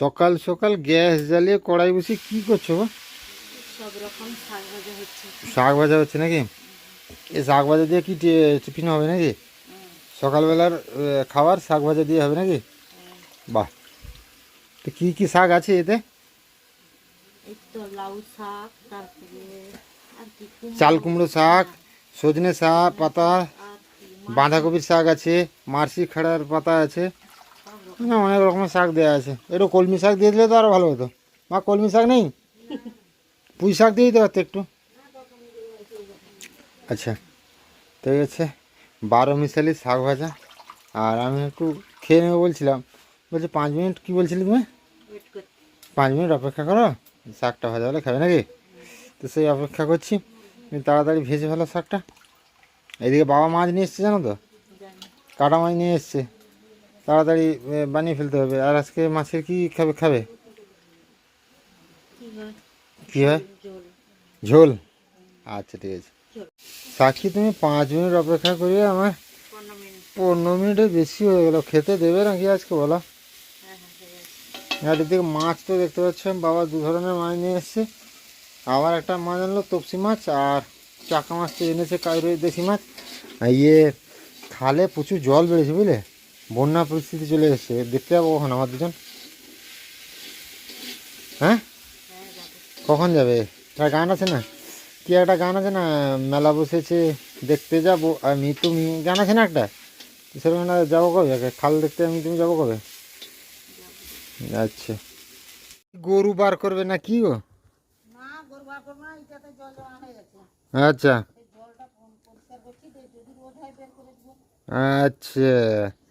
সকাল সকাল গ্যাস জ্বালিয়ে কড়াই বসে কি করছ গো? সব রকম শাক ভাজা হচ্ছে। শাক ভাজা হচ্ছে নাকি? এই শাক ভাজা দিয়ে কি টিফিন হবে নাকি? সকালবেলার খাবার শাক ভাজা দিয়ে হবে নাকি? বাহ। তো কি কি শাক আছে এতে? চাল কুমড়ো শাক সজনে শাক পাতা বাঁধাকপির শাক আছে মার্সি খাড়ার পাতা আছে। না, অনেক রকমের শাক দেওয়া আছে। একটু কলমি শাক দিয়ে দিলে তো আরও ভালো হতো। মা, কলমি শাক নেই? পুঁই শাক দিয়ে দিতে পারতো একটু। আচ্ছা এই হচ্ছে বারো মিশালি শাক ভাজা। আর আমি একটু খেয়ে নেব বলছিলাম। বলছি, পাঁচ মিনিট কি বলছিলে তুমি? পাঁচ মিনিট অপেক্ষা করো, শাকটা ভাজা হলে খাবে নাকি? তো সেই অপেক্ষা করছি। তাড়াতাড়ি ভেজে ফেলো শাকটা। এদিকে বাবা মাছ নিয়ে এসছে জানো তো? কাটা মাছ নিয়ে এসছে। তাড়াতাড়ি বানিয়ে ফেলতে হবে। আর আজকে মাছের কি খাবে খাবে? কি হয়? ঝোল। আচ্ছা ঠিক আছে। সাক্ষী তুমি পাঁচ মিনিট অপেক্ষা করিয়ে আমার পনেরো মিনিট। মিনিটের বেশি হয়ে গেলো। খেতে দেবে নাকি আজকে বলো? হ্যাঁ হ্যাঁ আর এদিকে মাছ তো দেখতে পাচ্ছেন বাবা দু ধরনের মাছ নিয়ে এসছে। আবার একটা মাছ আনলো তপসি মাছ আর চাকা মাছ তো এনেছে কাইরো দেশি মাছ। ইয়ে খালে প্রচুর জল বেড়েছে বুঝলে? বন্যা পরিস্থিতি চলে এসছে দেখতে যাব কখন আমার দুজন? হ্যাঁ? কখন যাবে? তার গান আছে না? কি একটা গান আছে না? মেলা বসেছে দেখতে যাব। আমি তুমি গান আছে না একটা? সেরকম যাব কবে? খাল দেখতে আমি তুমি যাব কবে? আচ্ছা। গরু বার করবে না কি গো? আচ্ছা। আচ্ছা।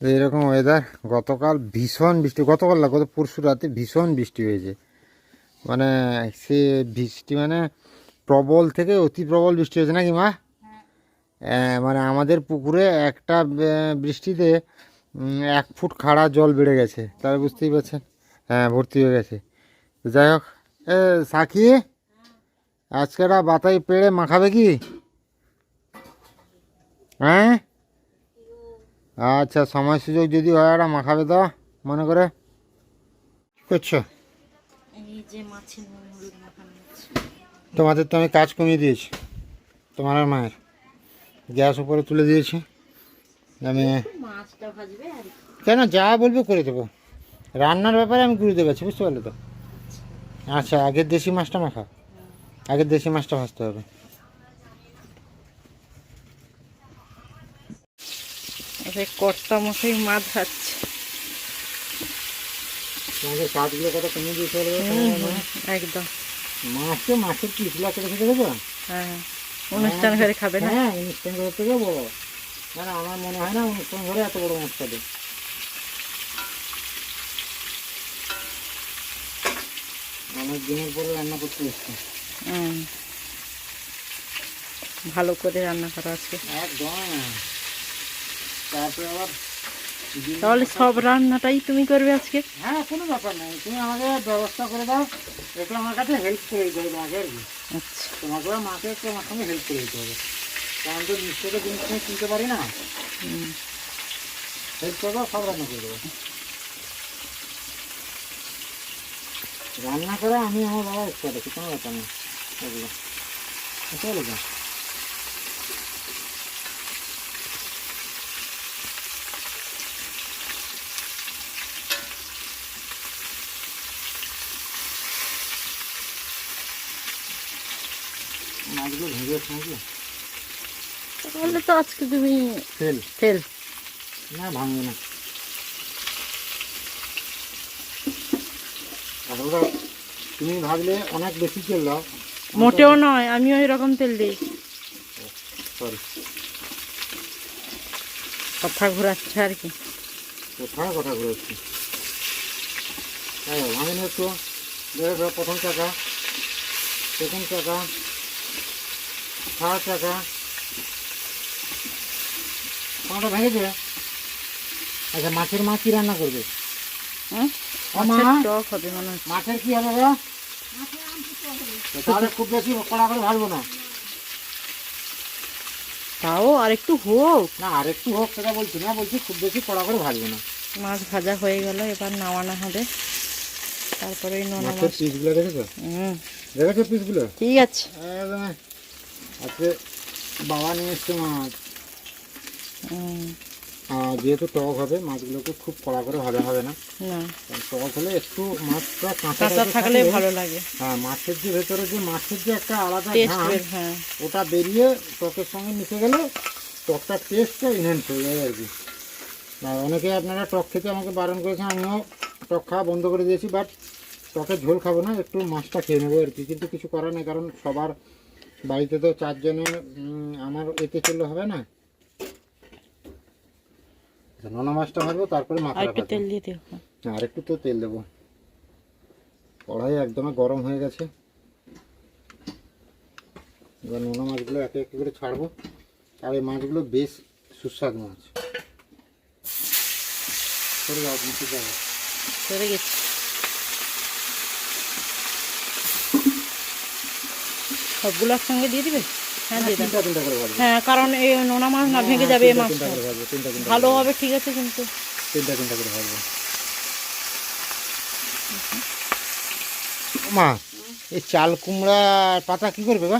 তো এরকম ওয়েদার গতকাল ভীষণ বৃষ্টি গতকাল না গত পরশু রাতে ভীষণ বৃষ্টি হয়েছে। মানে সে বৃষ্টি মানে প্রবল থেকে অতি প্রবল বৃষ্টি হয়েছে নাকি মা? হ্যাঁ। মানে আমাদের পুকুরে একটা বৃষ্টিতে এক ফুট খাড়া জল বেড়ে গেছে। তাহলে বুঝতেই পারছেন? হ্যাঁ ভর্তি হয়ে গেছে। যাই হোক এ সাক্ষী আজকে একটা বাতাই পেড়ে মাখাবে কি? হ্যাঁ? আচ্ছা সময় সুযোগ যদি হয় একটা মাখাবে তো মনে করে। করছ? তোমাদের তো আমি কাজ কমিয়ে দিয়েছি তোমার আর মায়ের। গ্যাস উপরে তুলে দিয়েছি আমি আর। কেন যা বলবে করে দেবো। রান্নার ব্যাপারে আমি গুরুত্ব পাচ্ছি বুঝতে পারলে তো? আচ্ছা। আগের দেশি মাছটা মাখা। আগের দেশি মাছটা ভাজতে হবে। আচ্ছা কর্তা মশাই মাছ খাচ্ছে। কাজগুলো কত দিয়েছে একদম। মাছের কেটে দেবো হ্যাঁ অনুষ্ঠান ঘরে খাবে না? হ্যাঁ অনুষ্ঠান ঘরের থেকে বড় না না আমার মনে হয় না অনুষ্ঠান ঘরে এত বড় মাছ অনেক দিনের পরে রান্না করতে এসছি। ভালো করে রান্না করা আছে। একদম। তারপরে আবার তাহলে সব রান্নাটাই তুমি করবে আজকে? হ্যাঁ কোনো ব্যাপার নেই। তুমি আমাকে ব্যবস্থা করে দাও। একটু আমার কাছে হেল্প করে দিতে হবে আগে আর কি। আচ্ছা। তোমাকে মাকে একটু আমার সঙ্গে হেল্প করে দিতে হবে। কারণ তো নিশ্চয়ই জিনিস আমি কিনতে পারি না। হেল্প করে দাও সব রান্না করে দেবো। রান্না করে আমি আমার বাবা এক্সপার্ট আছি কোনো ব্যাপার নেই। এগুলো। বুঝতে পারলে নাকি তাহলে তো আজকে তুমি তেল। ফেল না ভাঙবে না। তুমি ভাবলে অনেক বেশি তেল দাও। মোটেও নয় আমিও এরকম তেল দিই। সরি কথা ঘোরাচ্ছে আর কি। কোথায় কথা বলেছি হ্যাঁ ভাঙে নিয়ে একটু প্রথম চাকা সেকেন্ড চাকা চাকা কোনটা ভেঙেছে আচ্ছা মাছের মাছ কি রান্না করবে? মা মাছের কি হবে তাহলে খুব বেশি কড়া করে ভাজবো না। তাও আর একটু হোক। না আর একটু হোক সেটা বলছি না বলছি খুব বেশি কড়া করে ভাজবো না। মাছ ভাজা হয়ে গেল এবার নামানো হবে। তারপরে ওই নোনা মাছ। পিসগুলো দেখেছ? হুম। দেখেছ পিসগুলো? ঠিক আছে। আজকে বাবা নিয়ে এসছে মাছ। আর যেহেতু টক হবে মাছগুলোকে খুব কড়া করে ভাজা হবে না। টক হলে একটু মাছটা কাঁচা থাকলে ভালো লাগে। হ্যাঁ মাছের যে ভেতরে যে মাছের যে একটা আলাদা হ্যাঁ। ওটা বেরিয়ে টকের সঙ্গে মিশে গেলে টকটার টেস্টটা ইনহ্যান্স হয়ে যায় আর কি। অনেকে আপনারা টক খেতে আমাকে বারণ করেছেন আমিও টক খাওয়া বন্ধ করে দিয়েছি বাট টকের ঝোল খাব না একটু মাছটা খেয়ে নেব আর কি। কিন্তু কিছু করার নেই কারণ সবার বাড়িতে তো চারজনের আমার এতে চললে হবে না? আচ্ছা, নোনা মাছটা ভাজবো তারপরে আর একটু তেল দিয়ে দিও আর একটু তো তেল দেবো। কড়াই একদম গরম হয়ে গেছে। এবার নোনা মাছগুলো একে একে করে ছাড়বো। আর এই মাছগুলো বেশ সুস্বাদু মাছ। করে যাও সরে গেছি। সবগুলো একসঙ্গে দিয়ে দিবে? হ্যাঁ দিয়ে হ্যাঁ কারণ এই নোনা মাছ না ভেঙে যাবে এই তিনটা ভালো হবে ঠিক আছে কিন্তু। তিনটা তিনটা করে মা এই চাল কুমড়া পাতা কি করবে বা?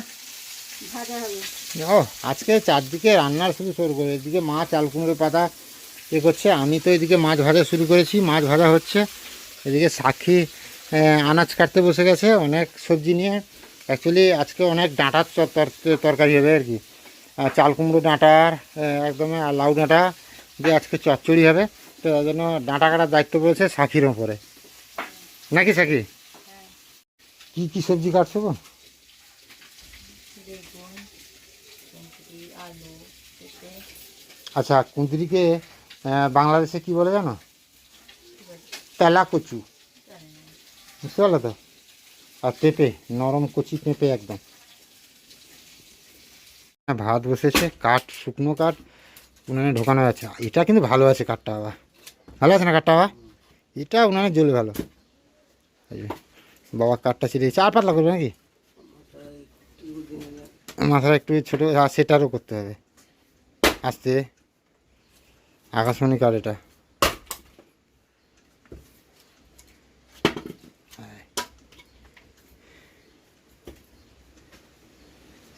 ও আজকে চারদিকে রান্নার শুরু শুরু করে এদিকে মা চাল কুমড়ো পাতা এ করছে আমি তো এদিকে মাছ ভাজা শুরু করেছি মাছ ভাজা হচ্ছে। এদিকে সাক্ষী আনাজ কাটতে বসে গেছে অনেক সবজি নিয়ে। অ্যাকচুয়ালি আজকে অনেক ডাঁটার তর- তর- তরকারি হবে আর কি। চাল কুমড়ো ডাঁটার একদম লাউ ডাঁটা দিয়ে আজকে চচ্চড়ি হবে। তো তার জন্য ডাঁটা কাটার দায়িত্ব পড়েছে সাক্ষীর ওপরে নাকি সাক্ষী কি কি সবজি কাটছো গো? আচ্ছা কুঁদরিকে বাংলাদেশে কি বলে জানো? তেলা কচু বুঝতে পারল তো? আর পেঁপে নরম কচি পেঁপে একদম। হ্যাঁ, ভাত বসেছে কাঠ শুকনো কাঠ উনানে ঢোকানো আছে। এটা কিন্তু ভালো আছে কাঠটা আবার ভালো আছে না কাঠটা আবার এটা উনানে জ্বলে ভালো। বাবা কাঠটা ছিঁড়ে দিয়েছে আর পাতলা করবে নাকি? মাথাটা একটু ছোটো আর সেটারও করতে হবে। আস্তে আকাশমণি কাঠ এটা।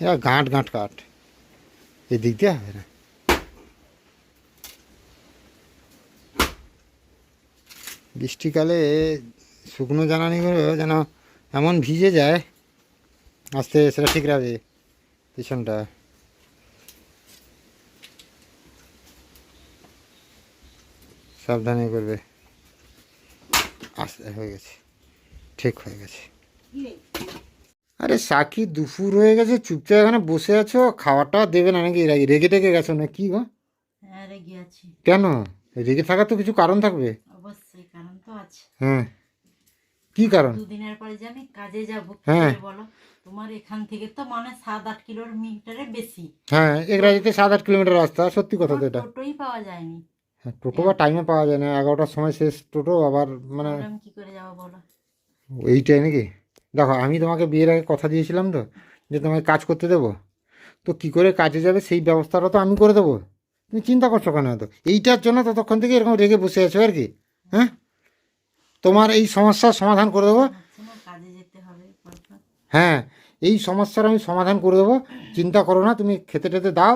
এরা গাঁট গাঁট কাঠ। এদিক দিয়ে হবে না। বৃষ্টিকালে শুকনো জ্বালানিগুলো যেন এমন ভিজে যায়, আস্তে সেটা ঠিক রাখবে পিছনটা। সাবধানে করবে। আস্তে, হয়ে গেছে। ঠিক হয়ে গেছে। আরে সাকি দুপুর হয়ে গেছে চুপচাপ এখানে বসে আছো খাওয়াটা দেবে না নাকি? রেগে টেগে গেছো না কি গো? হ্যাঁ কেন? রেগে থাকার তো কিছু কারণ থাকবে? অবশ্যই কারণ তো আছে। হ্যাঁ। কি কারণ? দুদিনের পরে যে আমি কাজে যাব হ্যাঁ। বলো? তোমার এখান থেকে তো মানে সাত আট কিলোমিটারের বেশি। হ্যাঁ এক যেতে সাত আট কিলোমিটার রাস্তা সত্যি কথা তো এটা। টোটোই পাওয়া যায়নি। হ্যাঁ টোটো বা টাইমে পাওয়া যায় না এগারোটার সময় শেষ টোটো আবার মানে আমি কি করে যাব বলো? এইটাই নাকি দেখো আমি তোমাকে বিয়ের আগে কথা দিয়েছিলাম তো যে তোমাকে কাজ করতে দেবো। তো কি করে কাজে যাবে সেই ব্যবস্থাটা তো আমি করে দেবো। তুমি চিন্তা করছ কেন তো এইটার জন্য ততক্ষণ থেকে এরকম রেগে বসে আছো আর কি হ্যাঁ? তোমার এই সমস্যার সমাধান করে দেবো। হ্যাঁ এই সমস্যার আমি সমাধান করে দেবো। চিন্তা করো না তুমি খেতে টেতে দাও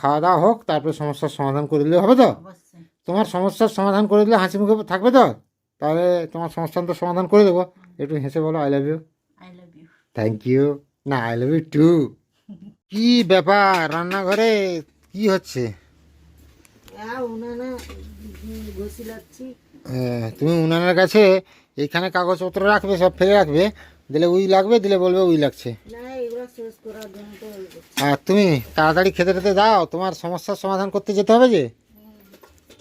খাওয়া দাওয়া হোক তারপরে সমস্যার সমাধান করে দিলে হবে তো? তোমার সমস্যার সমাধান করে দিলে হাসি মুখে থাকবে তো? তাহলে তোমার সমস্যার তো সমাধান করে দেবো। একটু হেসে বলো I love you I love you thank you না আই লাভ ইউ টু কি ব্যাপার রান্নাঘরে? কি হচ্ছে? হ্যাঁ, তুমি উনানের কাছে এইখানে কাগজপত্র রাখবে সব ফেলে রাখবে দিলে উই লাগবে দিলে বলবে উই লাগছে। আর তুমি তাড়াতাড়ি খেতে খেতে দাও তোমার সমস্যার সমাধান করতে যেতে হবে যে?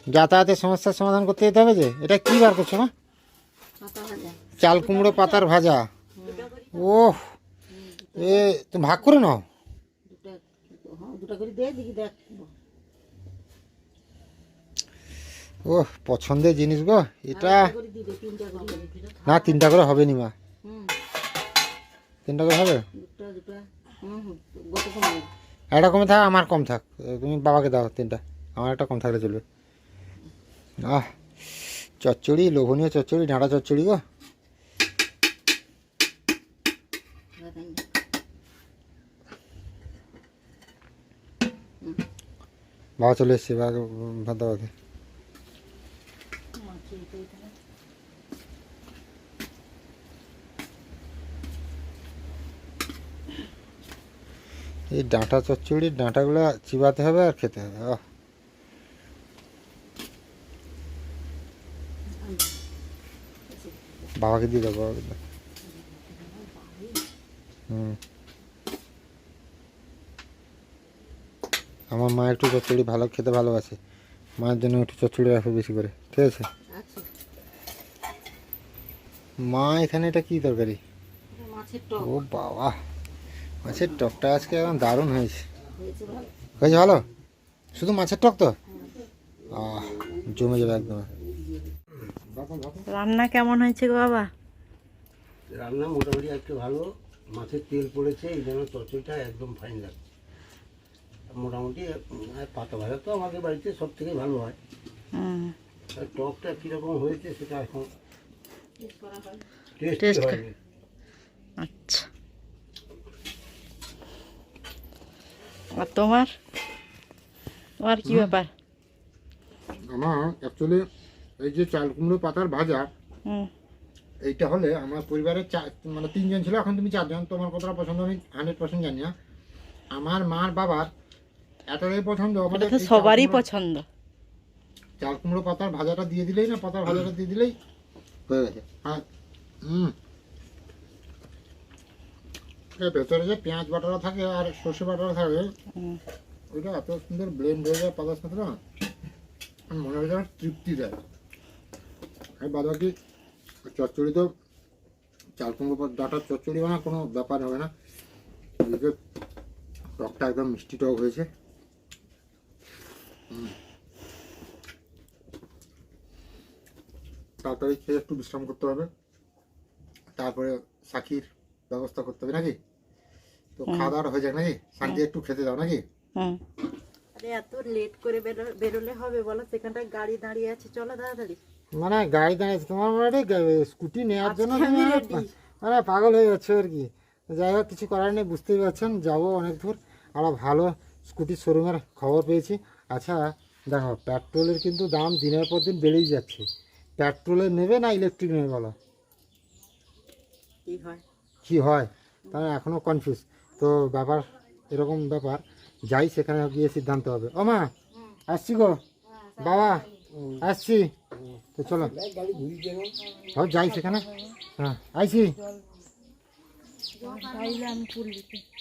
যাতায়াতের সমস্যার সমাধান করতে যেতে হবে যে? এটা কি বার করছ না চাল কুমড়ো পাতার ভাজা। ওহ, এ, তুমি ভাগ করে নাও। ওহ, পছন্দের জিনিস গো, এটা না, তিনটা করে হবে নি মা। তিনটা করে হবে? একটা কমে থাক, আমার কম থাক। তুমি বাবাকে দাও তিনটা, আমার একটা কম থাকলে চলবে। আহ, চচ্চড়ি, লোভনীয় চচ্চড়ি ডাঁটা চচ্চড়ি গো। বাবা চলে এসছে, বাবা দাবাকে এই ডাঁটা চচ্চড়ির ডাঁটাগুলো চিবাতে হবে আর খেতে হবে আহ বাবাকে দিয়ে দাও। হুম। আমার মা একটু চচ্চড়ি ভালো খেতে ভালোবাসে। মায়ের জন্য একটু চচ্চড়ি রাখবে বেশি করে ঠিক আছে? আচ্ছা। মা এখানে এটা কি তরকারি? ও বাবা মাছের টকটা আজকে একদম দারুণ হয়েছে। হয়েছে ভালো। হয়েছে ভালো? শুধু মাছের টক তো? আহ জমে যাবে একদম। রান্না কেমন হয়েছে গো বাবা? রান্না মোটামুটি একটু ভালো। মাছের তেল পড়েছে এই জন্য তরকারিটা একদম ফাইন লাগছে। মোটামুটি পাতা ভাজা তো আমাদের বাড়িতে সব থেকে ভালো হয়। আর টকটা কীরকম হয়েছে সেটা এখন টেস্ট হয়নি। আচ্ছা। আর তোমার? তোমার কি ব্যাপার? আমার অ্যাকচুয়ালি এই যে চাল কুমড়ো পাতার ভাজা এইটা হলে আমার পরিবারের চা মানে তিনজন ছিল এখন তুমি চারজন তোমার কতটা পছন্দ আমি হান্ড্রেড পার্সেন্ট জানি না। আমার মার বাবার এতটাই পছন্দ? আমাদের তো সবারই পছন্দ। চাল কুমড়ো পাতার ভাজাটা দিয়ে দিলেই না? পাতার ভাজাটা দিয়ে দিলেই? হয়ে গেছে। আর হুম। ভেতরে যে পেঁয়াজ বাটারা থাকে আর সর্ষে বাটারা থাকে ওইটা এত সুন্দর ব্লেন্ড হয়ে যায় পাতার সাথে না? মনে হয় যেন তৃপ্তি দেয়। আর বাদ বাকি চচ্চড়ি তো চাল কুমড়ো পাতা ডাটার চচ্চড়ি বানা কোনো ব্যাপার হবে না। টকটা একদম মিষ্টি টক হয়েছে। তাড়াতাড়ি খেয়ে একটু বিশ্রাম করতে হবে। তারপরে সাকির ব্যবস্থা করতে হবে নাকি? তো খাওয়া দাওয়া হয়ে যাক নাকি? শান্তি একটু খেতে দাও নাকি? আরে এত লেট করে বেরো- বেরোলে হবে বলো? সেখানটায় গাড়ি দাঁড়িয়ে আছে। চলো তাড়াতাড়ি। মানে গাড়ি দাঁড়িয়েছে তোমার বাড়ি স্কুটি নেওয়ার জন্য। মানে পাগল হয়ে যাচ্ছে আর কি? যাই হোক কিছু করার নেই বুঝতেই পারছেন। যাব অনেক দূর আমরা ভালো স্কুটির শোরুমের খবর পেয়েছি। আচ্ছা দেখো পেট্রোলের কিন্তু দাম দিনের পর দিন বেড়েই যাচ্ছে। পেট্রোলের নেবে না ইলেকট্রিক নেবে বলো? কি হয়? কি হয়? তাই এখনও কনফিউজ তো ব্যাপার এরকম ব্যাপার যাই সেখানে গিয়ে সিদ্ধান্ত হবে। ও মা আসছি গো। বাবা আসছি। তো চলো। হ্যাঁ যাই সেখানে। হ্যাঁ আইছি।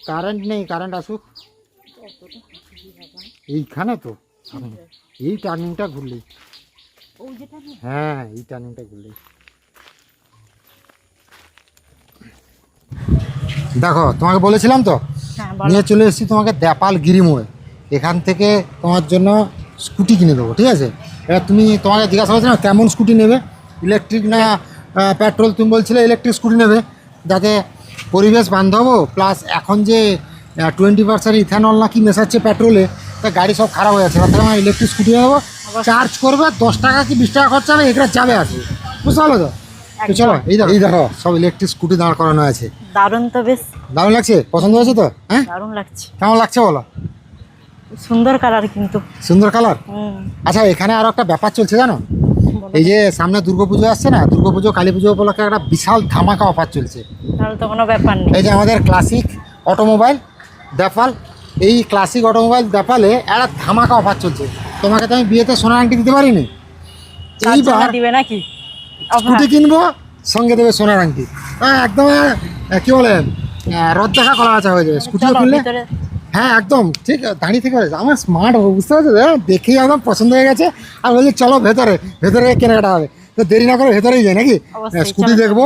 কারেন্ট নেই কারেন্ট আসুক। এইখানে তো। এই টার্নিংটা ঘুরলেই হ্যাঁ এই টার্নিংটা ঘুরলেই দেখো তোমাকে বলেছিলাম তো? হ্যাঁ নিয়ে চলে এসেছি তোমাকে দেপাল গিরিমোড়ে এখান থেকে তোমার জন্য স্কুটি কিনে দেবো ঠিক আছে? এবার তুমি তোমাকে জিজ্ঞাসা করছিলাম কেমন স্কুটি নেবে? ইলেকট্রিক না পেট্রোল? তুমি বলছিলে ইলেকট্রিক স্কুটি নেবে। যাতে পরিবেশ বান্ধবও প্লাস এখন যে টোয়েন্টি পার্সেন্ট ইথানল নাকি মেশাচ্ছে পেট্রোলে তা গাড়ি সব খারাপ হয়ে যাচ্ছে। তার থেকে আমার ইলেকট্রিক স্কুটি নেব চার্জ করবে দশ টাকা কি বিশ টাকা খরচা হবে এটা যাবে আসবে বুঝতে পারল তো? তো চলো এই দেখো এই দেখো। সব ইলেকট্রিক স্কুটি দাঁড় করানো আছে। দারুণ তো বেশ। দারুণ লাগছে? পছন্দ হয়েছে তো? হ্যাঁ? দারুণ লাগছে। কেমন লাগছে বলো? সুন্দর কালার কিন্তু। সুন্দর কালার আচ্ছা এখানে আরও একটা ব্যাপার চলছে জানো? এই যে সামনে দুর্গাপুজো আসছে না দুর্গাপুজো কালী পুজো উপলক্ষে একটা বিশাল ধামাকা অফার চলছে। তাহলে তো কোনো ব্যাপার নেই। এই যে আমাদের ক্লাসিক অটোমোবাইল দেপাল এই ক্লাসিক অটোমোবাইল দেপালে একটা ধামাকা অফার চলছে। তোমাকে তো আমি বিয়েতে সোনার আংটি দিতে পারিনি। এইবার দিবে নাকি? স্কুটি কিনবো সঙ্গে দেবে সোনার আংটি। হ্যাঁ, একদম কি বলে রদ দেখা কলা আচা হয়ে যাবে। স্কুটিও কিনলে? হ্যাঁ একদম ঠিক দাঁড়িয়ে থেকে। আমার স্মার্ট হবে বুঝতে পারছ? হ্যাঁ, দেখেই একদম পছন্দ হয়ে গেছে। আর বলছি চলো ভেতরে ভেতরে কেনাকাটা হবে। তো দেরি না করে ভেতরেই যাই নাকি? স্কুটি। দেখব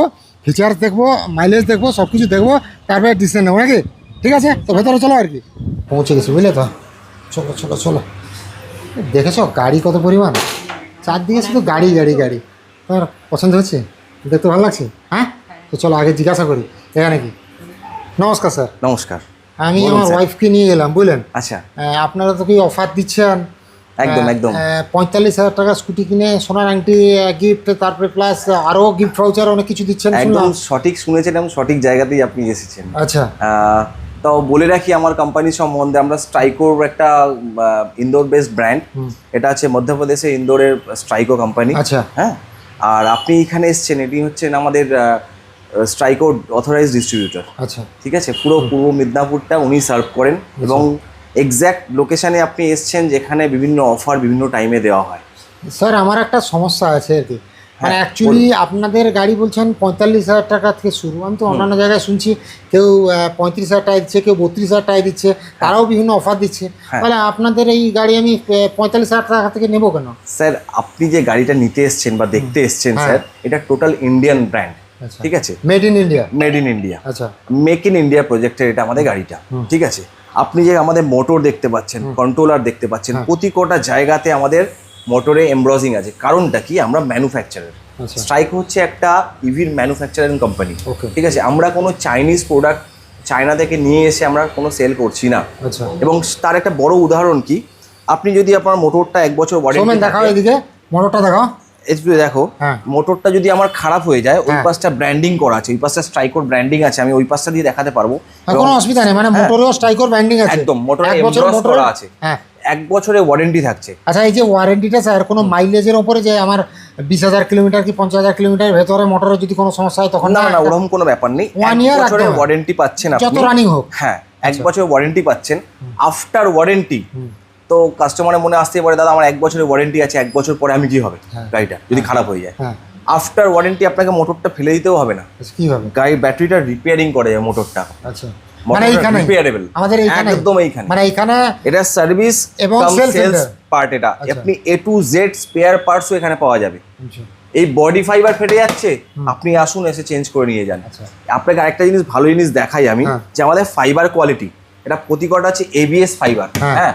ফিচার্স দেখব মাইলেজ দেখব সব কিছু দেখব তারপরে ডিসিশন নেব নাকি? ঠিক আছে? তো ভেতরে চলো আর কি। পৌঁছে গেছি বুঝলে তো? চলো চলো চলো। দেখেছ গাড়ি কত পরিমাণ? চারদিকে শুধু গাড়ি গাড়ি গাড়ি। তোমার পছন্দ হচ্ছে? দেখতে ভালো লাগছে? হ্যাঁ? তো চলো আগে জিজ্ঞাসা করি। এখানে কি? নমস্কার স্যার। নমস্কার। আমি আমার ওয়াইফকে নিয়ে গেলাম বুঝলেন? আচ্ছা। আপনারা তো কি অফার দিচ্ছেন? একদম, একদম। পঁয়তাল্লিশ হাজার টাকা স্কুটি কিনে সোনার আংটি গিফট তারপরে প্লাস আরও গিফট ভাউচার অনেক কিছু দিচ্ছেন একদম সঠিক শুনেছেন এবং সঠিক জায়গাতেই আপনি এসেছেন। আচ্ছা। আহ, তো বলে রাখি আমার কোম্পানি সম্বন্ধে আমরা স্ট্রাইকোর একটা ইন্দোর বেসড ব্র্যান্ড এটা হচ্ছে মধ্যপ্রদেশে ইন্দোরের স্ট্রাইকো কোম্পানি আচ্ছা। হ্যাঁ? আর আপনি এখানে এসছেন এটি হচ্ছেন আমাদের স্ট্রাইকো অথরাইজ ডিস্ট্রিবিউটর আচ্ছা। ঠিক আছে? পুরো পূর্ব মিদনাপুরটা উনি সার্ভ করেন এবং এক্স্যাক্ট লোকেশানে আপনি এসছেন যেখানে বিভিন্ন অফার বিভিন্ন টাইমে দেওয়া হয়। স্যার আমার একটা সমস্যা আছে আর কি। মানে হ্যাঁ, অ্যাকচুয়ালি আপনাদের গাড়ি বলছেন পঁয়তাল্লিশ হাজার টাকা থেকে শুরু। আমি তো অন্যান্য জায়গায় শুনছি কেউ পঁয়ত্রিশ হাজার টাকা দিচ্ছে কেউ বত্রিশ হাজার টাকা দিচ্ছে তারাও বিভিন্ন অফার দিচ্ছে। হ্যাঁ। তাহলে আপনাদের এই গাড়ি আমি পঁয়তাল্লিশ হাজার টাকা থেকে নেব কেন? স্যার আপনি যে গাড়িটা নিতে এসছেন বা দেখতে এসছেন হ্যাঁ। স্যার এটা টোটাল ইন্ডিয়ান ব্র্যান্ড আচ্ছা। ঠিক আছে? Made in India made in India আচ্ছা। মেক ইন ইন্ডিয়া প্রজেক্টের এটা আমাদের গাড়িটা ঠিক আছে? আপনি যে আমাদের মোটর দেখতে পাচ্ছেন কন্ট্রোলার দেখতে পাচ্ছেন হ্যাঁ। প্রতি কটা জায়গাতে আমাদের মোটরে এমব্রজিং আছে। কারণটা কি? আমরা ম্যানুফ্যাকচারার আচ্ছা। স্ট্রাইক হচ্ছে একটা ইভির ম্যানুফ্যাকচারিং কোম্পানি ঠিক আছে? আমরা কোনো চাইনিজ প্রোডাক্ট চায়না থেকে নিয়ে এসে আমরা কোনো সেল করছি না। আচ্ছা। এবং তার একটা বড় উদাহরণ কি? আপনি যদি আপনার মোটরটা এক বছর সোমেন ওয়ারেন্টি দেখাও এদিকে। মোটরটা দেখাও। একটু দেখো হ্যাঁ। মোটরটা যদি আমার খারাপ হয়ে যায় ওই হ্যাঁ। পাশটা ব্র্যান্ডিং করা আছে ওই পাশটা স্ট্রাইকোর ব্র্যান্ডিং আছে আমি ওই পাশটা দিয়ে দেখাতে পারব। হ্যাঁ, কোনো অসুবিধা নেই মানে মোটরেও স্ট্রাইকর ব্যান্ডিং আছে। একদম, মোটরে করা আছে। হ্যাঁ এক বছরের ওয়ারেন্টি থাকছে। আচ্ছা এই যে ওয়ারেন্টিটা স্যার কোনো মাইলেজের ওপরে যে আমার বিশ হাজার কিলোমিটার কি পঞ্চাশ হাজার কিলোমিটার ভেতরে মোটরে যদি কোনো সমস্যা হয় তখন না না ওরকম কোনো ব্যাপার নেই। One year বছরের ওয়ারেন্টি পাচ্ছেন যত রানিং হোক। হ্যাঁ এক বছর ওয়ারেন্টি পাচ্ছেন। আফটার ওয়ারেন্টি তো কাস্টমারের মনে আসতে পারে দাদা আমার এক বছরের ওয়ারেন্টি আছে এক বছর পরে আমি কি হবে? হ্যাঁ। গাড়িটা যদি খারাপ হয়ে যায়। হ্যাঁ। আফটার ওয়ারেন্টি আপনাকে মোটরটা ফেলে দিতেও হবে না। আচ্ছা, গাড়ির ব্যাটারিটা রিপেয়ারিং করে যায় মোটরটা আচ্ছা। মানে এইখানে। রিপেয়ারেবল আমাদের এইখানে। একদম এইখানে। মানে এইখানে এটা সার্ভিস এবং সেলস পার্ট এটা। আচ্ছা। আপনি এ টু জেড স্পেয়ার পার্টসও এখানে পাওয়া যাবে। আচ্ছা, এই বডি ফাইবার ফেটে যাচ্ছে আপনি আসুন এসে চেঞ্জ করে নিয়ে যান। আচ্ছা। আপনাকে আরেকটা জিনিস ভালো জিনিস দেখাই আমি হ্যাঁ। যে আমাদের ফাইবার কোয়ালিটি এটা প্রতি কটা আছে এবিএস ফাইবার হ্যাঁ।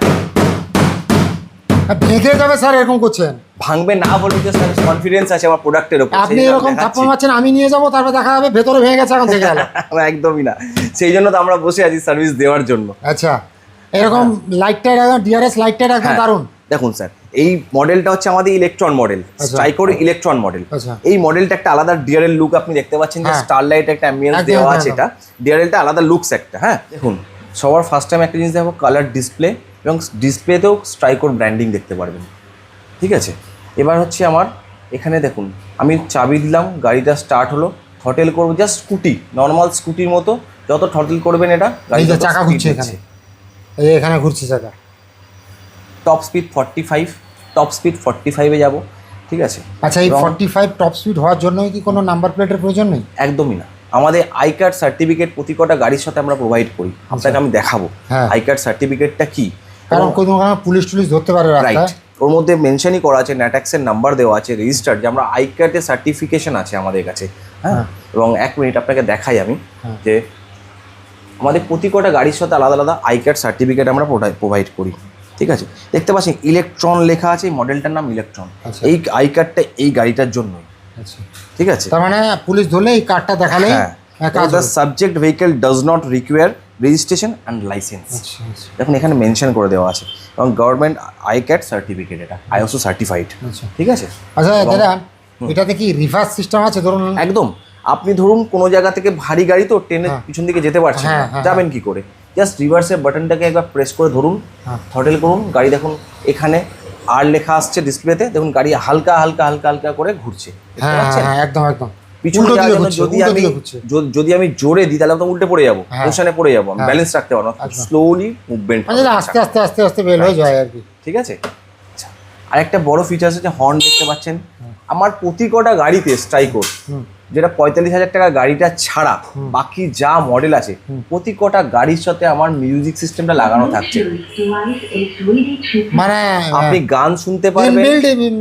হ্যাঁ ভেঙে যাবে স্যার এরকম করছেন। ভাঙবে না বলে যে কনফিডেন্স আছে আমার প্রোডাক্টের উপর। আপনি এরকম থাপ্পড় মারছেন আমি নিয়ে যাব তারপর দেখা যাবে ভেতরে ভেঙে গেছে এখন থেকে একদমই না। সেই জন্য তো আমরা বসে আছি সার্ভিস দেওয়ার জন্য। আচ্ছা এরকম লাইটটা একদম ডিআরএস লাইটটা একদম হ্যাঁ। দারুণ। দেখুন স্যার এই মডেলটা হচ্ছে আমাদের electron model. Strykor electron model. এই মডেলটা একটা আলাদা ডিআরএল লুক আপনি দেখতে পাচ্ছেন যে হ্যাঁ। স্টারলাইট একটা অ্যাম্বিয়েন্স দেওয়া একদম, আছে এটা। ডিআরএলটা আলাদা লুকস একটা হ্যাঁ। দেখুন সবার ফার্স্ট টাইম একটা জিনিস দেখো কালার ডিসপ্লে এবং ডিসপ্লেতেও স্ট্রাইকোর ব্র্যান্ডিং দেখতে পারবেন। ঠিক আছে? এবার হচ্ছে আমার এখানে দেখুন আমি চাবি দিলাম গাড়িটা স্টার্ট হলো থটেল করব জাস্ট স্কুটি নর্মাল স্কুটির মতো যত থটেল করবেন এটা যে চাকা ঘুরছে এখানে। এখানে ঘুরছে চাকা। Top speed forty five top speed forty ফাইভে যাব ঠিক আছে? আচ্ছা এই ফর্টি ফাইভ টপ স্পিড হওয়ার জন্য কি কোনো নাম্বার প্লেটের প্রয়োজন নেই? একদমই না। আমাদের আই কার্ড সার্টিফিকেট প্রতি কটা গাড়ির সাথে আমরা প্রোভাইড করি। আপনাকে আমি দেখাবো। হ্যাঁ। আই কার্ড সার্টিফিকেটটা কি? কারণ কোনো কারণে পুলিশ টুলিশ ধরতে পারে রাস্তায়। ওর মধ্যে মেনশনই করা আছে ন্যাটাক্সের নাম্বার দেওয়া আছে রেজিস্টার্ড যে আমরা আই কার্ডের সার্টিফিকেশন আছে আমাদের কাছে। হ্যাঁ? হ্যাঁ। এবং এক মিনিট আপনাকে দেখাই আমি হ্যাঁ। যে আমাদের প্রতি কটা গাড়ির সাথে আলাদা আলাদা আই কার্ড সার্টিফিকেট আমরা প্রোভাইড করি। ঠিক আছে? দেখতে পাচ্ছেন ইলেকট্রন লেখা আছে এই মডেলটার নাম ইলেকট্রন আচ্ছা। এই আই কার্ডটা এই গাড়িটার জন্যই। আচ্ছা। ঠিক আছে? তার মানে পুলিশ ধরলে এই কার্ডটা দেখালে হ্যাঁ। Subject vehicle does not require registration and licence দেখুন এখানে মেনশন করে দেওয়া আছে। এবং গভর্নমেন্ট আই ক্যাট সার্টিফিকেট এটা। আইওসো সার্টিফাইড আচ্ছা। ঠিক আছে? আচ্ছা দাদা এটাতে কি রিভার্স সিস্টেম আছে? ধরুন একদম। আপনি ধরুন কোনো জায়গা থেকে ভারী গাড়ি তো ট্রেনের হ্যাঁ। পিছন দিকে যেতে পারছেন হ্যাঁ। হ্যাঁ, যাবেন কি করে? জাস্ট রিভার্সের বাটনটাকে একবার প্রেস করে ধরুন। থটেল করুন। গাড়ি দেখুন এখানে আর লেখা আসছে ডিসপ্লেতে দেখুন গাড়ি হালকা হালকা হালকা হালকা করে ঘুরছে? হ্যাঁ একদম একদম। পিছনে যাওয়ার জন্য যদি আমি যদি- আমি জোরে দিই তাহলে তো উল্টে পড়ে যাব। হ্যাঁ। পড়ে যাব। হ্যাঁ। ব্যালেন্স রাখতে পারব না। স্লোলি মুভমেন্ট মানে আস্তে আস্তে আস্তে আস্তে বের হয়ে যায় আর কি। ঠিক আছে? আচ্ছা। আর একটা বড় ফিচার্স আছে হর্ন দেখতে পাচ্ছেন। আমার প্রতি কটা গাড়িতে স্ট্রাইকোর যেটা পঁয়তাল্লিশ হাজার টাকা গাড়িটা ছাড়া বাকি যা মডেল আছে প্রতি কটা গাড়ির সাথে আমার মিউজিক সিস্টেমটা লাগানো থাকছে। মানে আপনি গান শুনতে পারবেন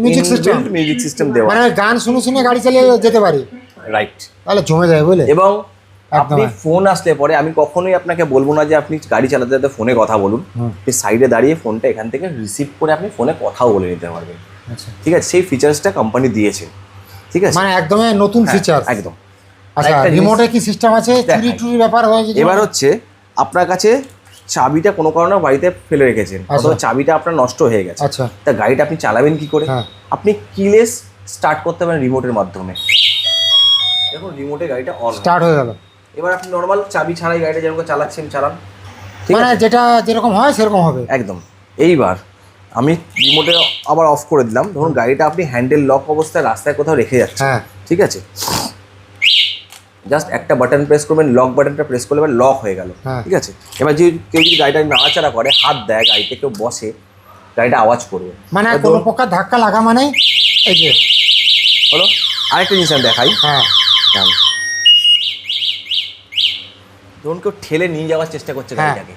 music system। মিউজিক সিস্টেম দেওয়া। মানে গান শুনে শুনে গাড়ি চালিয়ে যেতে পারি। রাইট তাহলে জমে যায় বুঝলে? এবং আপনি ফোন আসলে পরে আমি কখনোই আপনাকে বলব না যে আপনি গাড়ি চালাতে চালাতে ফোনে কথা বলুন। আপনি সাইডে দাঁড়িয়ে ফোনটা এখান থেকে রিসিভ করে আপনি ফোনে কথাও বলে নিতে পারবেন। আচ্ছা। ঠিক আছে? সেই ফিচার্সটা কোম্পানি দিয়েছে। ঠিক আছে? মানে একদমই নতুন হ্যাঁ, ফিচার একদম। আচ্ছা রিমোটে কি সিস্টেম আছে? চুরি টুরি ব্যাপার হয় এবার হচ্ছে আপনার কাছে চাবিটা কোনো কারণে বাড়িতে ফেলে রেখেছেন। আচ্ছা। অথবা চাবিটা আপনার নষ্ট হয়ে গেছে। আচ্ছা। তা গাড়িটা আপনি চালাবেন কি করে? হ্যাঁ। আপনি কিলেস স্টার্ট করতে পারেন রিমোটের মাধ্যমে। দেখুন রিমোটে গাড়িটা অন স্টার্ট হয়ে গেল। এবার আপনি নর্মাল চাবি ছাড়াই গাড়িটা যেরকম চালাচ্ছেন চালান। মানে যেটা যেরকম হয় সেরকম হবে। একদম। এইবার আমি রিমোটে আবার অফ করে দিলাম। ধরুন গাড়িটা আপনি হ্যান্ডেল লক অবস্থায় রাস্তায় কোথাও রেখে যাচ্ছেন। হ্যাঁ। ঠিক আছে? জাস্ট একটা বাটন প্রেস করবেন লক বাটনটা প্রেস করলে এবার লক হয়ে গেল। হ্যাঁ। ঠিক আছে? এবার যদি কেউ যদি গাড়িটা নাড়াচাড়া করে হাত দেয় গাড়িতে কেউ বসে গাড়িটা আওয়াজ করবে। মানে কোনো প্রকার ধাক্কা লাগা মানে এই যে হলো? আরেকটা জিনিস আমি দেখাই। হ্যাঁ। দাঁড়ান। ধরুন কেউ ঠেলে নিয়ে যাওয়ার চেষ্টা করছে হ্যাঁ। গাড়িটাকে।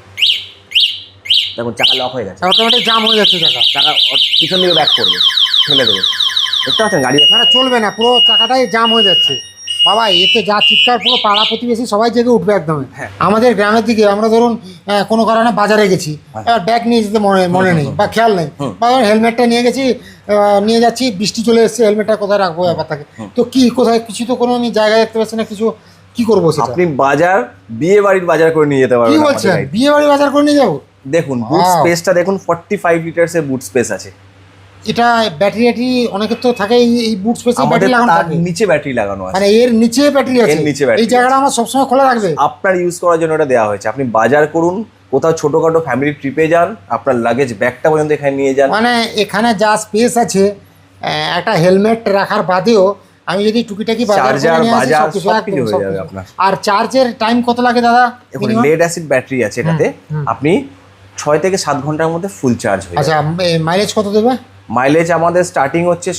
দেখুন চাকা লক হয়ে গেছে। অটোমেটিক জাম হয়ে যাচ্ছে চাকা। চাকা পিছন দিকে ব্যাক করবে। ঠেলে দেবে। দেখতে পাচ্ছেন গাড়ি? মানে চলবে না পুরো চাকাটাই জাম হয়ে যাচ্ছে। বাবা এতে যা চিৎকার পুরো পাড়া প্রতিবেশী সবাই জেগে উঠবে একদম হ্যাঁ। আমাদের গ্রামের দিকে আমরা ধরুন কোনো কারণে বাজারে গেছি। এবার ব্যাগ নিয়ে যেতে মনে মনে নেই বা খেয়াল নেই। বা হেলমেটটা নিয়ে গেছি নিয়ে যাচ্ছি বৃষ্টি চলে এসেছে হেলমেটটা কোথায় রাখব ব্যাপার থাকে তো কি কোথায় কিছু তো কোনো আমি জায়গায় দেখতে পাচ্ছি না কিছু কি করব সেটা? আপনি বাজার বিয়ে বাড়ির বাজার করে নিয়ে যেতে কি পারবেন আমাদের বলছেন? বিয়ে বাড়ি বাজার করে নিয়ে যাব? দেখুন বুট স্পেসটা দেখুন ফর্টি ফাইভ লিটার্সের বুট স্পেস আছে। এটা ব্যাটারি ব্যাটারি অনেকের তো থাকে এই বুট স্পেসে ব্যাটারি লাগানো থাকে। নিচে ব্যাটারি লাগানো আছে। মানে এর নিচে ব্যাটারি আছে। এর নিচে battery এই জায়গাটা আমার সবসময় খোলা রাখবে আপনার ইউজ করার জন্য এটা দেওয়া হয়েছে। আপনি বাজার করুন কোথাও ছোটখাটো ফ্যামিলি ট্রিপে যান আপনার লাগেজ ব্যাগটা পর্যন্ত এখানে নিয়ে যান। মানে এখানে যা স্পেস আছে একটা হেলমেট রাখার বাদেও আমি যদি টুকিটাকি হয়ে যাবে আপনার। আর চার্জের টাইম কত লাগে দাদা? minimum? লেড অ্যাসিড ব্যাটারি আছে এটাতে। আপনি ছয় থেকে সাত ঘণ্টার মধ্যে ফুল চার্জ হয়ে আচ্ছা মাইলেজ কত দেবে? মাইলেজ আমাদের স্টার্টিং হচ্ছে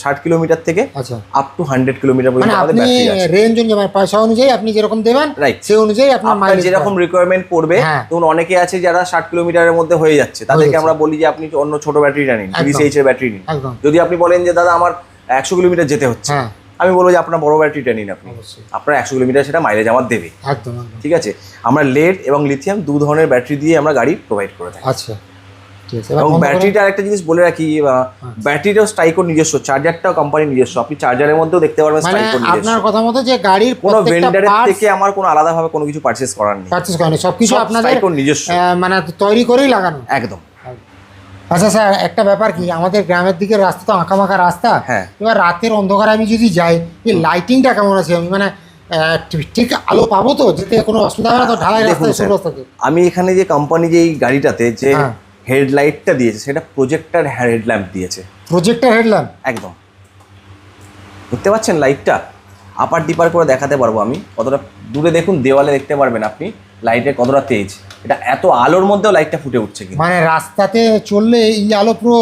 ষাট কিলোমিটার থেকে আচ্ছা। আপ টু হান্ড্রেড কিলোমিটার মানে পর্যন্ত আমাদের ব্যাটারি আছে। রেঞ্জ অনুযায়ী মানে পয়সা অনুযায়ী আপনি যেরকম দেবেন Right. সেই অনুযায়ী আপনার মাইলেজ যেরকম রিকোয়ারমেন্ট পড়বে হ্যাঁ। ধরুন অনেকে আছে যারা ষাট কিলোমিটারের মধ্যে হয়ে যাচ্ছে তাদেরকে আমরা বলি যে আপনি অন্য ছোট ব্যাটারিটা নিন। তিরিশ এইচ এর ব্যাটারি নিন। যদি আপনি বলেন যে দাদা আমার একশো কিলোমিটার যেতে হচ্ছে। হ্যাঁ। আমি বলব যে আপনার বড় ব্যাটারিটা নিন আপনি। আপনার একশো কিলোমিটার সেটা মাইলেজ আমার দেবে। একদম ঠিক আছে? আমরা লেড এবং লিথিয়াম দু ধরনের ব্যাটারি দিয়ে আমরা গাড়ি প্রোভাইড করে থাকি। আচ্ছা। এবং। ব্যাটারিটা আরেকটা জিনিস বলে রাখি ব্যাটারিটাও স্ট্রাইকোর নিজস্ব চার্জারটাও কোম্পানির নিজস্ব। আপনি চার্জারের মধ্যেও দেখতে পারবেন মানে স্ট্রাইকোর নিজস্ব। আপনার কথা মতো যে গাড়ির কোনো প্রত্যেকটা ভেন্ডারের থেকে আমার কোনো আলাদাভাবে কোনো কিছু পারচেস করার নেই। পারচেস করেন সবকিছু সব আপনাদের স্ট্রাইকোর নিজস্ব। মানে তৈরি করেই লাগানো। একদম। আচ্ছা স্যার একটা ব্যাপার কি আমাদের গ্রামের দিকে রাস্তা তো আঁকা মাখা রাস্তা। হ্যাঁ। এবার রাতের অন্ধকারে আমি যদি যাই এই লাইটিংটা কেমন আছে? আমি মানে ঠিক- আলো পাবো তো যেতে কোনো অসুবিধা হবে না তো? ঢালাই রাস্তায় রাস্তাতে আমি এখানে যে কোম্পানি যে এই গাড়িটাতে যে হ্যাঁ। হেডলাইটটা দিয়েছে সেটা প্রজেক্টার হেডল্যাম্প দিয়েছে। প্রজেক্টর হেডল্যাম্প একদম। বুঝতে পারছেন লাইটটা আপার ডিপার করে দেখাতে পারব আমি। কতটা দূরে দেখুন দেওয়ালে দেখতে পারবেন আপনি লাইটের কতটা তেজ। এটা এত আলোর মধ্যেও লাইটটা ফুটে উঠছে কিন্তু। মানে রাস্তাতে চললে এই আলো পুরো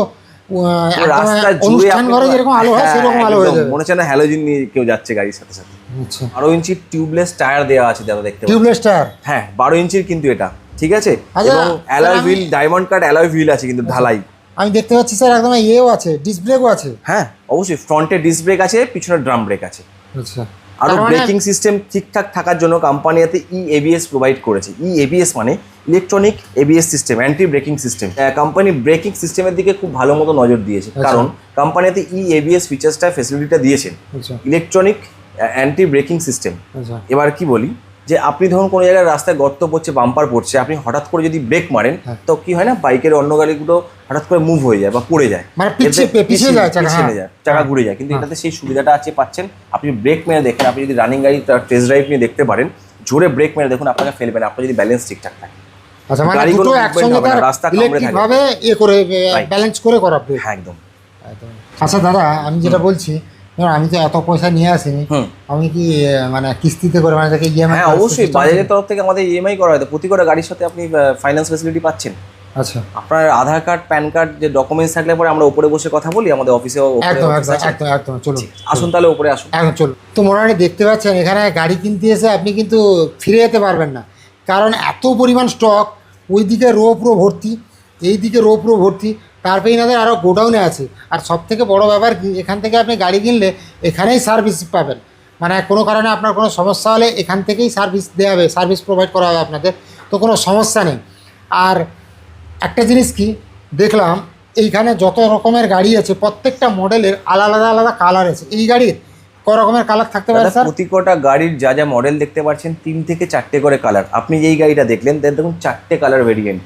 রাস্তা জুড়ে যেরকম আলো হয় হ্যাঁ, সেরকম আলো হয়ে যাবে। মনে হচ্ছে না হ্যালোজিন নিয়ে কেউ যাচ্ছে গাড়ির সাথে সাথে। আচ্ছা। বারো ইঞ্চির টিউবলেস টায়ার দেওয়া আছে দাদা দেখতে টিউবলেস টায়ার হ্যাঁ বারো ইঞ্চির কিন্তু এটা। ঠিক আছে? আচ্ছা, এবং alloy wheel diamond cut alloy wheel আছে কিন্তু ঢালাই। আমি দেখতে পাচ্ছি স্যার একদম ইয়েও আছে ডিস ব্রেকও আছে। হ্যাঁ অবশ্যই ফ্রন্টে ডিস্ক ব্রেক আছে পিছনে ড্রাম ব্রেক আছে। আচ্ছা। আরও মানে- ব্রেকিং সিস্টেম ঠিকঠাক থাকার জন্য কোম্পানি এতে ই এবিএস প্রোভাইড করেছে। ই এবিএস মানে electronic ABS system anti braking system company braking সিস্টেমের দিকে খুব ভালো মতো নজর দিয়েছে। আচ্ছা। কারণ কোম্পানিতে ই এবিএস ফিচার্সটা ফেসিলিটিটা দিয়েছেন আচ্ছা। ইলেকট্রনিক অ্যান্টি ব্রেকিং সিস্টেম এবার কি বলি? যে আপনি ধরুন কোনো জায়গায় রাস্তায় গর্ত পড়ছে বাম্পার পড়ছে আপনি হঠাৎ করে যদি ব্রেক মারেন হ্যাঁ। তো কি হয় না বাইকের অন্য গাড়িগুলো হঠাৎ করে মুভ হয়ে যায় বা পড়ে যায়। মানে পিছিয়ে- যায় চাকা, হ্যাঁ। চাকা ঘুরে যায়। কিন্তু এটাতে সেই সুবিধাটা আছে পাচ্ছেন। আপনি ব্রেক মেরে দেখেন আপনি যদি রানিং গাড়ি টেস্ট ড্রাইভ নিয়ে দেখতে পারেন জোরে ব্রেক মেরে দেখুন আপনাকে ফেলবেন আপনার যদি ব্যালেন্স ঠিকঠাক থাকে। আচ্ছা মানে গাড়িগুলো দুটো একসঙ্গে তার রাস্তা কামড়ে ইলেকট্রিক এ করে ব্যালেন্স করে করা হ্যাঁ একদম। আচ্ছা দাদা আমি যেটা বলছি ধরুন আমি তো এত পয়সা নিয়ে আসিনি আমি কি মানে কিস্তিতে করে মানে তাকে ইএমআই হ্যাঁ অবশ্যই বাজাজের তরফ থেকে আমাদের ইএমআই করা হয়। প্রতি করে গাড়ির সাথে আপনি ফাইন্যান্স ফেসিলিটি পাচ্ছেন। আচ্ছা। আপনার আধার কার্ড প্যান কার্ড যে ডকুমেন্টস থাকলে পরে আমরা উপরে বসে কথা বলি আমাদের অফিসেও একদম একদম একদম একদম চলুন। আসুন তাহলে উপরে আসুন। একদম চলুন। তো মোটামুটি দেখতে পাচ্ছেন এখানে গাড়ি কিনতে এসে আপনি কিন্তু ফিরে যেতে পারবেন না। কারণ এত পরিমাণ স্টক ওইদিকে রো পুরো ভর্তি এইদিকে রো পুরো ভর্তি। তারপরে এনাদের আরও গোডাউনে আছে। আর সব থেকে বড় ব্যাপার কি এখান থেকে আপনি গাড়ি কিনলে এখানেই সার্ভিস পাবেন। মানে কোনো কারণে আপনার কোনো সমস্যা হলে এখান থেকেই সার্ভিস দেওয়া হবে সার্ভিস প্রোভাইড করা হবে আপনাদের। তো কোনো সমস্যা নেই। আর একটা জিনিস কি দেখলাম এইখানে যত রকমের গাড়ি আছে প্রত্যেকটা মডেলের আলাদা আলাদা কালার আছে। এই গাড়ির ক রকমের কালার থাকতে পারে স্যার প্রতি কটা গাড়ির যা যা মডেল দেখতে পাচ্ছেন তিন থেকে চারটে করে কালার আপনি যেই গাড়িটা দেখলেন দেখুন চারটে কালার ভেরিয়েন্ট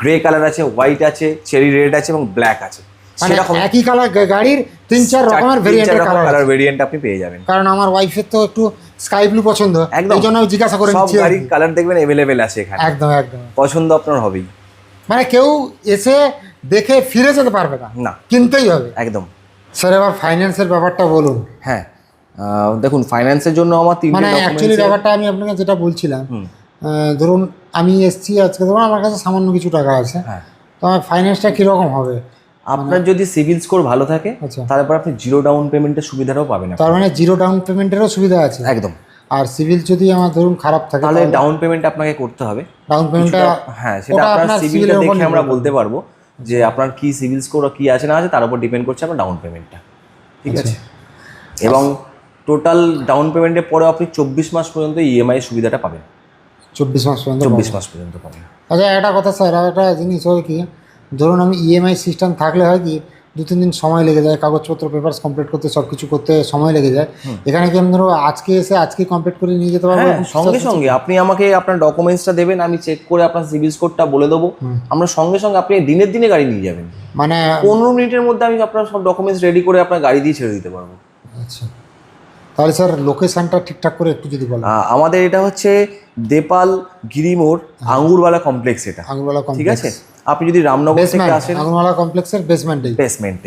গ্রে কালার আছে হোয়াইট আছে চেরি রেড আছে এবং ব্ল্যাক আছে। মানে সেরকম একই কালার গাড়ির তিন চার রকমের ভেরিয়েন্টের কালার ভেরিয়েন্ট আপনি পেয়ে যাবেন। কারণ আমার ওয়াইফের তো একটু স্কাই ব্লু পছন্দ একদম। জন্য জিজ্ঞাসা করে সব গাড়ির কালার দেখবেন এভেলেবেল আছে এখানে। একদম একদম। পছন্দ আপনার হবেই। মানে কেউ এসে দেখে ফিরে যেতে পারবে না। না। কিনতেই হবে। একদম। স্যার এবার ফাইন্যান্সের ব্যাপারটা বলুন। হ্যাঁ। দেখুন ফাইন্যান্সের জন্য আমার তিনটে মানে অ্যাকচুয়ালি ব্যাপারটা আমি আপনাকে যেটা বলছিলাম ধরুন আমি এসছি আজকে ধরুন আমার কাছে সামান্য কিছু টাকা আছে। হ্যাঁ। তো আমার ফাইন্যান্সটা কীরকম হবে? আপনার যদি সিভিল স্কোর ভালো থাকে আচ্ছা। তারপর আপনি জিরো ডাউন পেমেন্টের সুবিধাটাও পাবেন তার মানে জিরো ডাউন পেমেন্টেরও সুবিধা আছে? একদম। আর সিভিল যদি আমার ধরুন খারাপ থাকে তাহলে ডাউন পেমেন্ট আপনাকে করতে হবে। ডাউন পেমেন্টটা হ্যাঁ সেটা আপনার সিভিলটা দেখে আমরা বলতে পারব যে আপনার কি সিভিল স্কোর কি আছে না আছে তার উপর ডিপেন্ড করছে আপনার ডাউন পেমেন্টটা ঠিক আচ্ছা। আছে? এবং টোটাল ডাউন পেমেন্টের পরে আপনি চব্বিশ মাস পর্যন্ত ইএমআই সুবিধাটা পাবেন। চব্বিশ মাস পর্যন্ত চব্বিশ মাস পর্যন্ত পাবেন আচ্ছা একটা কথা স্যার আর একটা জিনিস হয় কি ধরুন আমি ইএমআই সিস্টেম থাকলে হয় কি দু তিন দিন সময় লেগে যায় কাগজপত্র পেপারস কমপ্লিট করতে সব কিছু করতে সময় লেগে যায়। এখানে কি আমি ধরো আজকে এসে আজকে কমপ্লিট করে নিয়ে যেতে পারব? হ্যাঁ সঙ্গে সঙ্গে। আপনি আমাকে আপনার ডকুমেন্টসটা দেবেন আমি চেক করে আপনার সিভিল স্কোরটা বলে দেবো। আমরা সঙ্গে সঙ্গে আপনি দিনের দিনে গাড়ি নিয়ে যাবেন। মানে পনেরো মিনিটের মধ্যে আমি আপনার সব ডকুমেন্টস রেডি করে আপনার গাড়ি দিয়ে ছেড়ে দিতে পারব। আচ্ছা। তাহলে স্যার লোকেশনটা ঠিকঠাক করে একটু যদি বলেন। আমাদের এটা হচ্ছে দেপাল গিরিমোড় আঙ্গুরওয়ালা কমপ্লেক্স এটা। আঙুরওয়ালা ঠিক আছে? আপনি যদি রামনগর থেকে আসেন আঙুরওয়ালা কমপ্লেক্সের বেসমেন্টে বেসমেন্ট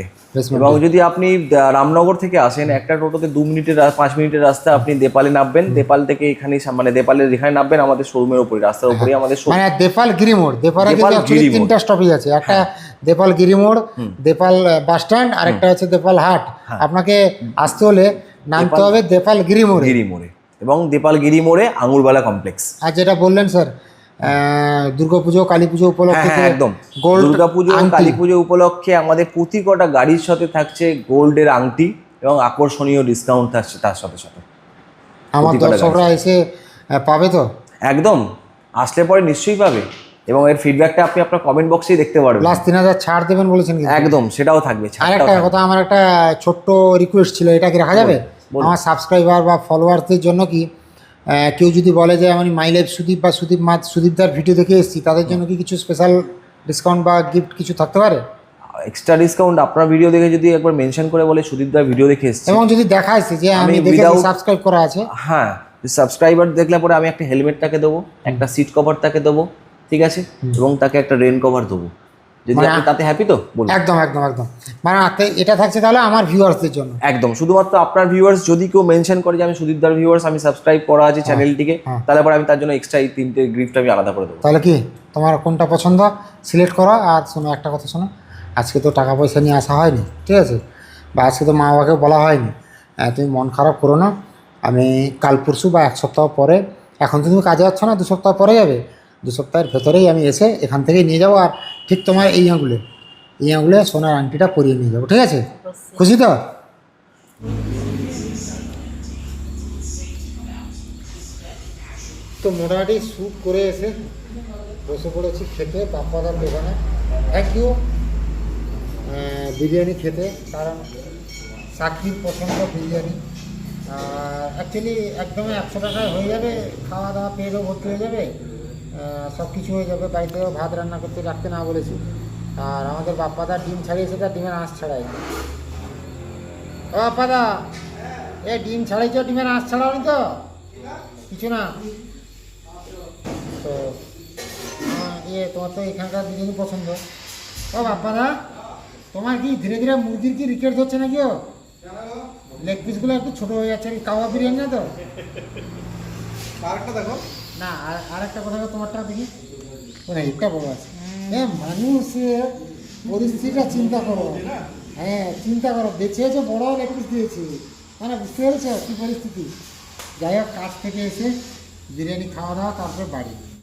এবং যদি আপনি রামনগর থেকে আসেন একটা টোটোতে দু মিনিটের পাঁচ মিনিটের রাস্তা আপনি দেপালে নামবেন। দেপাল থেকে এখানে মানে দেপালের এখানে নামবেন আমাদের শোরুমের উপরে রাস্তার উপরেই আমাদের showroom। মানে দেপাল গিরিমোড়। দেপালে। তিনটা স্টপেজ আছে। একটা দেপাল গিরিমোড় দেপাল বাস স্ট্যান্ড আর একটা হচ্ছে দেপাল হাট। আপনাকে আসতে হলে নামতে হবে দেপাল গিরিমোড়ে গিরি মোড়ে। এবং দেপাল গিরি মোড়ে আঙুরবালা কমপ্লেক্স আর যেটা বললেন স্যার দুর্গাপুজো কালী পুজো হ্যাঁ উপলক্ষে হ্যাঁ একদম। গোল্ড দুর্গাপুজো কালী পুজো উপলক্ষে আমাদের প্রতি কটা গাড়ির সাথে থাকছে গোল্ডের আংটি এবং আকর্ষণীয় ডিসকাউন্ট থাকছে তার সাথে সাথে। আমার দর্শকরা এসে পাবে তো? একদম। আসলে পরে নিশ্চয়ই পাবে। এবং এর ফিডব্যাকটা আপনি আপনার কমেন্ট বক্সেই দেখতে পারবেন। প্লাস তিন হাজার ছাড় দেবেন বলেছেন একদম সেটাও থাকবে আর একটা কথা আমার একটা ছোট্ট রিকোয়েস্ট ছিল এটা কি রাখা যাবে? আমার সাবস্ক্রাইবার বা ফলোয়ারদের জন্য কি কেউ যদি বলে যে আমি মাই লাইফ সুদীপ বা সুদীপ মাত সুদীপদার ভিডিও দেখে এসেছি তাদের জন্য কি কিছু স্পেশাল ডিসকাউন্ট বা গিফট কিছু থাকতে পারে? এক্সট্রা ডিসকাউন্ট আপনার ভিডিও দেখে যদি একবার মেনশন করে বলে সুদীপদার ভিডিও দেখে এসেছি। এবং যদি দেখাইছে যে আমি দেখে সাবস্ক্রাইব করা আছে হ্যাঁ সাবস্ক্রাইবার দেখলে পরে আমি একটা হেলমেট তাকে দেবো একটা সিট কভার তাকে দেবো ঠিক আছে? এবং তাকে একটা রেন কভার দেবো। যদি মানে- আপনি তাতে হ্যাপি তো? বলুন। একদম একদম একদম। মানে এটা থাকছে তাহলে আমার ভিউয়ার্সদের জন্য। একদম। শুধুমাত্র আপনার ভিউয়ার্স যদি কেউ মেনশন করে যে আমি সুদীপদার ভিউয়ার্স আমি সাবস্ক্রাইব করা আছে চ্যানেলটিকে হ্যাঁ। তাহলে পরে আমি তার জন্য এক্সট্রা এই তিনটে গিফট আমি আলাদা করে দেবো। তাহলে কি? তোমার কোনটা পছন্দ? সিলেক্ট করো। আর শোনো একটা কথা শোনো। আজকে তো টাকা পয়সা নিয়ে আসা হয়নি ঠিক আছে? বা আজকে তো মা বাবাকে বলা হয়নি। তুমি মন খারাপ করো না। আমি কাল পরশু বা এক সপ্তাহ পরে এখন তো তুমি কাজে যাচ্ছ না দু সপ্তাহ পরে যাবে। দু সপ্তাহের ভেতরেই আমি এসে এখান থেকেই নিয়ে যাব আর ঠিক তোমার এই আঙুলে। এই আঙুলে সোনার আংটিটা পরিয়ে নিয়ে যাব ঠিক আছে? খুশি তো? তো মোটামুটি শ্যুট করে এসে বসে পড়েছি খেতে বাপ্পাদার দোকানে। থ্যাংক ইউ বিরিয়ানি খেতে কারণ সাকির পছন্দ বিরিয়ানি। অ্যাকচুয়ালি একদমই একশো টাকায় হয়ে যাবে খাওয়া দাওয়া পেটও ভর্তি হয়ে যাবে। সব কিছু হয়ে যাবে, বাড়িতেও ভাত রান্না করতে রাখতে না বলেছি। আর আমাদের বাপ্পাদা ডিম ছাড়িয়েছে তার ডিমের আঁশ ছাড়াই ও বাপ্পাদা, এ ডিম ছাড়াইছ, ডিমের আঁশ ছাড়াওনি তো? কিছু না। তো ইয়ে তোমার তো এখানকার বিরিয়ানি পছন্দ। ও বাপ্পাদা, তোমার কি ধীরে ধীরে মুরগির কি রিকেট হচ্ছে নাকি ও? লেগ পিসগুলো একটু ছোটো হয়ে যাচ্ছে কাওয়া বিরিয়ানি না তো? দেখো। না, আর আরেকটা কথা তোমারটা দেখি। মানে একটা বড় আছে। হ্যাঁ মানুষের পরিস্থিতিটা চিন্তা করো। হ্যাঁ চিন্তা করো। বেঁচে যে বড় লেগ দিয়েছে। মানে বুঝতে পেরেছ কী পরিস্থিতি? যাই হোক, কাজ থেকে এসে বিরিয়ানি খাওয়া দাওয়া, তারপরে বাড়ি।